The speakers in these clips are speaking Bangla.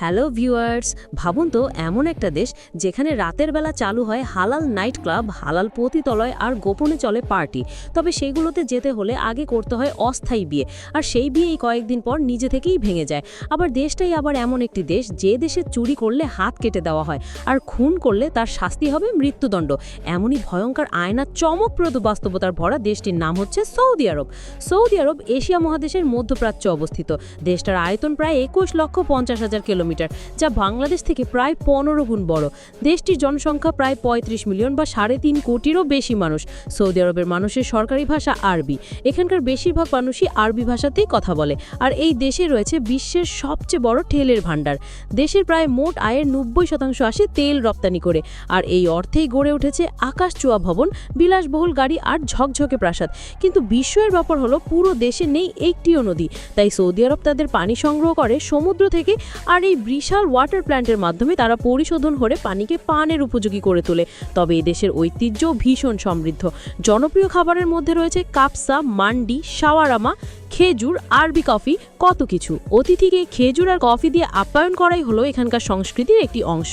হ্যালো ভিউয়ার্স ভাবুন তো, এমন একটা দেশ যেখানে রাতের বেলা চালু হয় হালাল নাইট ক্লাব হালাল পতিতলয় আর গোপনে চলে পার্টি তবে সেইগুলোতে যেতে হলে আগে করতে হয় অস্থায়ী বিয়ে। আর সেই বিয়েই কয়েকদিন পর নিজে থেকেই ভেঙে যায়। আবার দেশটাই আবার এমন একটি দেশ যে দেশে চুরি করলে হাত কেটে দেওয়া হয় আর খুন করলে তার শাস্তি হবে মৃত্যুদণ্ড। এমনই ভয়ঙ্কর আয়না চমকপ্রদ বাস্তবতার ভরা দেশটির নাম হচ্ছে সৌদি আরব। সৌদি আরব এশিয়া মহাদেশের মধ্যপ্রাচ্যে অবস্থিত। দেশটার আয়তন প্রায় একুশ লক্ষ পঞ্চাশ হাজার কিলোমিটার। যা বাংলাদেশ থেকে প্রায় পনেরো গুণ বড়। দেশটির জনসংখ্যা প্রায় পঁয়ত্রিশ মিলিয়ন বা সাড়ে তিন কোটিরও বেশি মানুষ। সৌদি আরবের মানুষের সরকারি ভাষা আরবি। এখানকার বেশিরভাগ মানুষই আরবি ভাষাতেই কথা বলে। আর এই দেশে রয়েছে বিশ্বের সবচেয়ে বড় তেলের ভাণ্ডার। দেশের প্রায় মোট আয়ের নব্বই শতাংশ আসে তেল রপ্তানি করে। আর এই অর্থেই গড়ে উঠেছে আকাশ চুয়া ভবন, বিলাসবহুল গাড়ি আর ঝকঝকে প্রাসাদ। কিন্তু বিস্ময়ের ব্যাপার হলো, পুরো দেশে নেই একটিও নদী। তাই সৌদি আরব তাদের পানি সংগ্রহ করে সমুদ্র থেকে, আর এই বিশাল ওয়াটার প্ল্যান্টের মাধ্যমে তারা পরিশোধন করে পানিকে পানের উপযোগী করে তোলে। তবে এই দেশের ঐতিহ্য ভীষণ সমৃদ্ধ। জনপ্রিয় খাবারের মধ্যে রয়েছে কাপসা, মান্ডি শাওয়ারামা খেজুর, আরবি কফি, কত কিছু। অতিথিকে খেজুর আর কফি দিয়ে আপ্যায়ন করাই হলো এখানকার সংস্কৃতির একটি অংশ।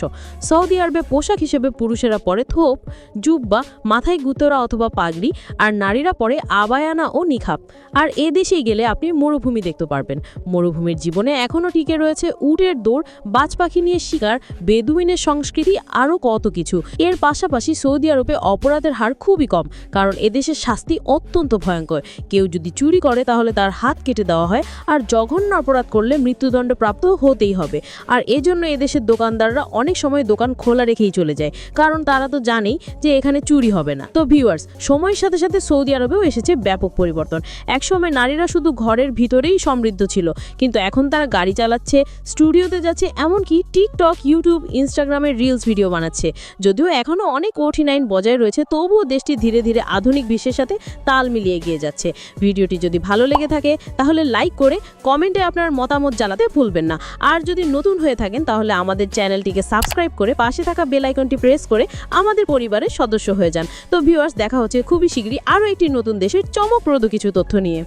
সৌদি আরবে পোশাক হিসেবে পুরুষেরা পরে থোপ, জুব্বা, মাথায় গুতরা অথবা পাগড়ি, আর নারীরা পরে আবায়ানা ও নিখাপ। আর এ দেশেই গেলে আপনি মরুভূমি দেখতে পারবেন। মরুভূমির জীবনে এখনও টিকে রয়েছে উটের দৌড়, বাজ পাখি নিয়ে শিকার, বেদুইনের সংস্কৃতি, আরও কত কিছু। এর পাশাপাশি সৌদি আরবে অপরাধের হার খুবই কম, কারণ এদেশের শাস্তি অত্যন্ত ভয়ঙ্কর। কেউ যদি চুরি করে তাহলে তার হাত কেটে দেওয়া হয় আর জঘন্য অপরাধ করলে মৃত্যুদণ্ড প্রাপ্ত হতেই হবে। আর এজন্য এদেশের দোকানদাররা অনেক সময় দোকান খোলা রেখেই চলে যায়। কারণ তারা তো জানেই যে এখানে চুরি হবে না। তো ভিউয়ার্স সময়ের সাথে সাথে সৌদি আরবেও এসেছে ব্যাপক পরিবর্তন। একসময় নারীরা শুধু ঘরের ভিতরেই সমৃদ্ধ ছিল। কিন্তু এখন তারা গাড়ি চালাচ্ছে, স্টুডিওতে যাচ্ছে, এমনকি টিকটক, ইউটিউব ইনস্টাগ্রামের রিলস ভিডিও বানাচ্ছে। যদিও এখনও অনেক কঠিন আইন বজায় রয়েছে, তবুও দেশটি ধীরে ধীরে আধুনিক বিশ্বের সাথে তাল মিলিয়ে গিয়ে যাচ্ছে। ভিডিওটি যদি ভালো লেগে থাকে, তাহলে লাইক করে কমেন্টে আপনার মতামত জানাতে ভুলবেন না। আর যদি নতুন হয়ে থাকেন, তাহলে আমাদের চ্যানেলটিকে সাবস্ক্রাইব করে পাশে থাকা বেলাইকনটি প্রেস করে আমাদের পরিবারের সদস্য হয়ে যান। তো ভিউয়ার্স দেখা হচ্ছে খুবই শীঘ্রই আরও একটি নতুন দেশের চমকপ্রদ কিছু তথ্য নিয়ে।